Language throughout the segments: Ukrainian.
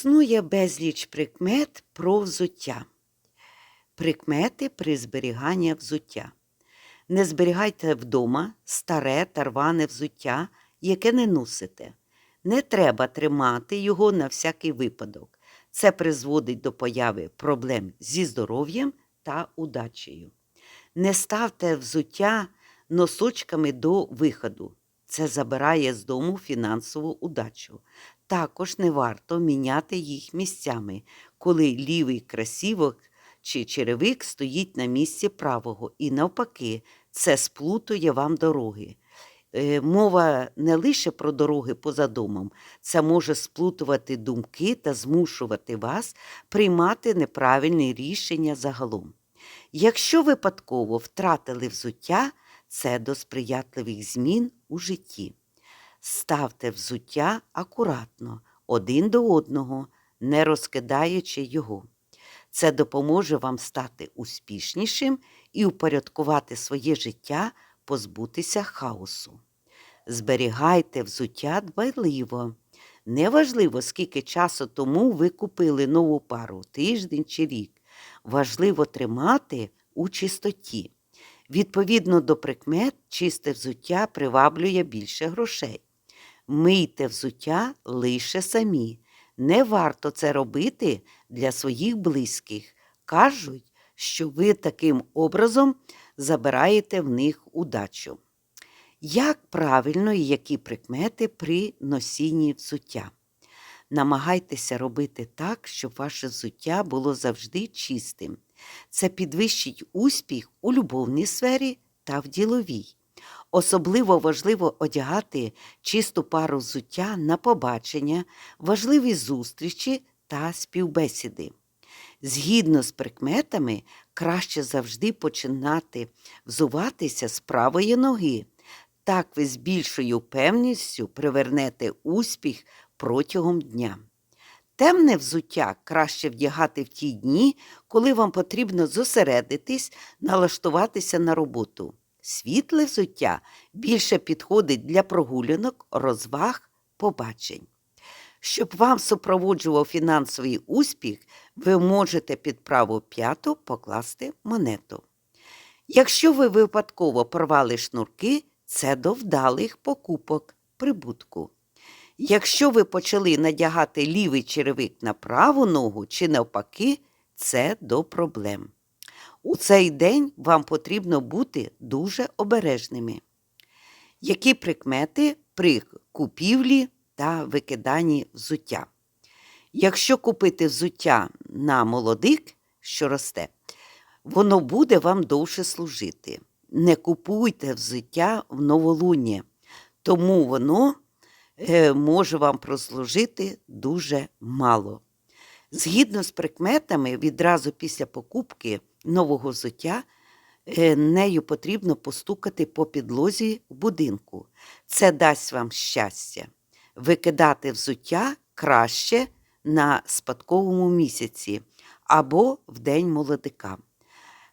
Існує безліч прикмет про взуття. Прикмети при зберіганні взуття. Не зберігайте вдома старе та рване взуття, яке не носите. Не треба тримати його на всякий випадок. Це призводить до появи проблем зі здоров'ям та удачею. Не ставте взуття носочками до виходу. Це забирає з дому фінансову удачу. Також не варто міняти їх місцями, коли лівий красівок чи черевик стоїть на місці правого, і навпаки, це сплутує вам дороги. Е, Мова не лише про дороги поза домом, це може сплутувати думки та змушувати вас приймати неправильні рішення загалом. Якщо випадково втратили взуття, це до сприятливих змін у житті. Ставте взуття акуратно, один до одного, не розкидаючи його. Це допоможе вам стати успішнішим і упорядкувати своє життя, позбутися хаосу. Зберігайте взуття дбайливо. Неважливо, скільки часу тому ви купили нову пару, тиждень чи рік. Важливо тримати у чистоті. Відповідно до прикмет, чисте взуття приваблює більше грошей. Мийте взуття лише самі. Не варто це робити для своїх близьких. Кажуть, що ви таким образом забираєте в них удачу. Як правильно і які прикмети при носінні взуття? Намагайтеся робити так, щоб ваше взуття було завжди чистим. Це підвищить успіх у любовній сфері та в діловій. Особливо важливо одягати чисту пару взуття на побачення, важливі зустрічі та співбесіди. Згідно з прикметами, краще завжди починати взуватися з правої ноги. Так ви з більшою певністю привернете успіх протягом дня. Темне взуття краще вдягати в ті дні, коли вам потрібно зосередитись, налаштуватися на роботу. Світле взуття більше підходить для прогулянок, розваг, побачень. Щоб вам супроводжував фінансовий успіх, ви можете під праву п'яту покласти монету. Якщо ви випадково порвали шнурки, це до вдалих покупок прибутку. Якщо ви почали надягати лівий черевик на праву ногу чи навпаки, це до проблем. У цей день вам потрібно бути дуже обережними. Які прикмети при купівлі та викиданні взуття? Якщо купити взуття на молодик, що росте, воно буде вам довше служити. Не купуйте взуття в новолуння, тому воно е, може вам прослужити дуже мало. Згідно з прикметами, відразу після покупки нового взуття е, нею потрібно постукати по підлозі в будинку. Це дасть вам щастя. Викидати взуття краще на спадковому місяці або в день молодика.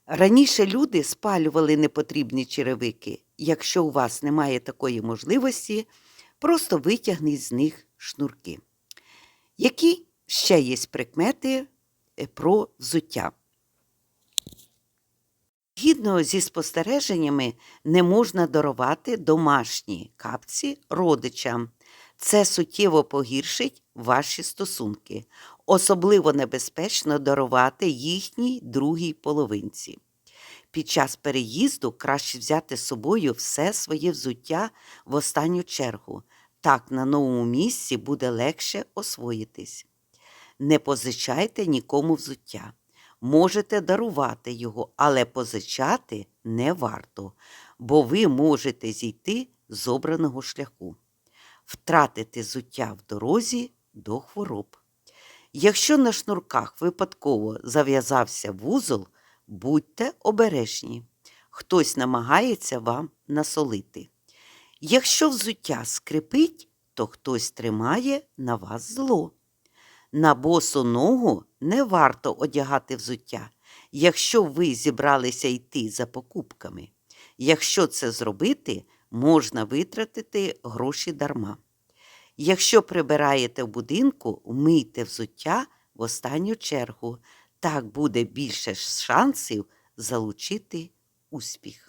Раніше люди спалювали непотрібні черевики. Якщо у вас немає такої можливості, просто витягніть з них шнурки. Які ще є прикмети е, про взуття? Згідно зі спостереженнями, не можна дарувати домашні капці родичам. Це суттєво погіршить ваші стосунки. Особливо небезпечно дарувати їхній другій половинці. Під час переїзду краще взяти з собою все своє взуття в останню чергу. Так на новому місці буде легше освоїтись. Не позичайте нікому взуття. Можете дарувати його, але позичати не варто, бо ви можете зійти з обраного шляху, втратити зуття в дорозі до хвороб. Якщо на шнурках випадково зав'язався вузол, будьте обережні. Хтось намагається вам насолити. Якщо взуття скрипить, то хтось тримає на вас зло. На босу ногу не варто одягати взуття, якщо ви зібралися йти за покупками. Якщо це зробити, можна витратити гроші дарма. Якщо прибираєте в будинку, вмийте взуття в останню чергу. Так буде більше шансів залучити успіх.